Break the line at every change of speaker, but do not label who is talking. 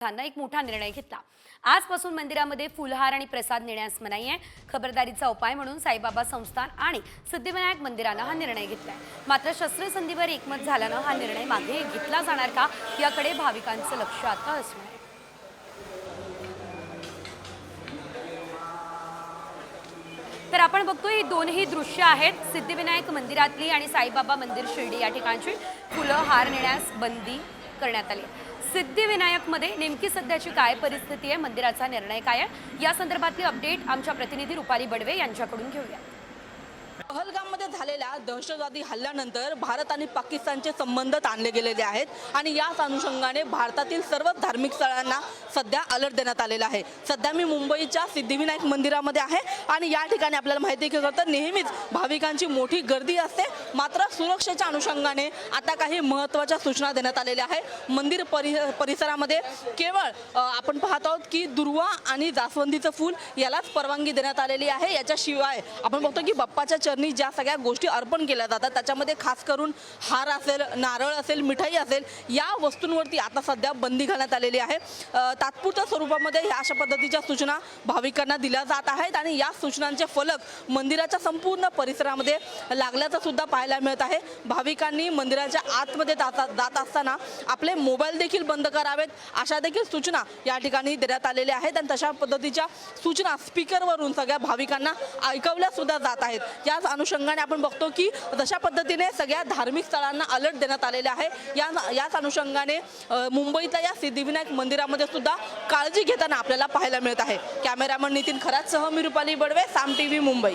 एक मोठा निर्णय घेतला. आजपासून मंदिरामध्ये फुलहार आणि प्रसाद नेण्यास मनाई आहे. खबरदारीचा उपाय म्हणून साईबाबा संस्थान आणि सिद्धिविनायक मंदिरानं हा निर्णय घेतलाय. मात्र शस्त्रसंधीवर एकमत झाल्यानं हा निर्णय मागे घेतला जाणार का याकडे भाविकांचं लक्ष आता असणार आहे तर आपण बघतो ही दोनही दृश्य आहेत. सिद्धिविनायक मंदिरातली आणि साईबाबा मंदिर शिर्डी या ठिकाणची. फुलं हार नेण्यास बंदी करण्यात आली. सिद्धिविनायकमध्ये नेमकी सध्याची काय परिस्थिती आहे मंदिराचा निर्णय काय आहे? या संदर्भातली अपडेट आमच्या प्रतिनिधी रुपाली बडवे यांच्याकडून घेऊया.
पहलगाममध्ये झालेल्या दहशतवादी हल्ल्यानंतर भारत आणि पाकिस्तानचे संबंध ताणले गेलेले आहेत आणि याच अनुषंगाने भारतातील सर्व धार्मिक स्थळांना सध्या अलर्ट देण्यात आलेला आहे. सध्या मी मुंबईच्या सिद्धिविनायक मंदिरामध्ये आहे आणि या ठिकाणी आपल्याला माहिती आहे की तर नेहमीच भाविकांची मोठी गर्दी असते. मात्र सुरक्षेच्या अनुषंगाने आता काही महत्त्वाच्या सूचना देण्यात आलेल्या आहे मंदिर परि परिसरामध्ये केवळ आपण पाहत आहोत की दुर्वा आणि जास्वंदीचं फूल यालाच परवानगी देण्यात आलेली आहे. याच्याशिवाय आपण बघतो की बाप्पाच्या चरणी ज्या सगळ्या गोष्टी अर्पण केल्या जातात त्याच्यामध्ये खास करून हार असेल नारळ असेल मिठाई असेल या वस्तूंवरती आता सध्या बंदी घालण्यात आलेली आहे. तात्पुरत्या स्वरूपामध्ये ह्या अशा पद्धतीच्या सूचना भाविकांना दिल्या जात आहेत आणि या सूचनांचे फलक मंदिराच्या संपूर्ण परिसरामध्ये लागल्याचं सुद्धा पाहायला मिळत आहे. भाविकांनी मंदिराच्या आतमध्ये जाता जात असताना आपले मोबाईल देखील बंद करावेत अशा देखील सूचना या ठिकाणी देण्यात आलेल्या आहेत आणि तशा पद्धतीच्या सूचना स्पीकरवरून सगळ्या भाविकांना ऐकवल्या सुद्धा जात आहेत. याच अनुषंगाने आपण बघतो की तशा पद्धतीने सगळ्या धार्मिक स्थळांना अलर्ट देण्यात आलेले आहे. या याच अनुषंगाने मुंबईतल्या या सिद्धिविनायक मंदिरामध्ये सुद्धा काळजी घेताना आपल्याला पाहायला मिळत आहे. कॅमेरामन नितीन खरातसह मी रुपाली बडवे साम टी व्ही मुंबई.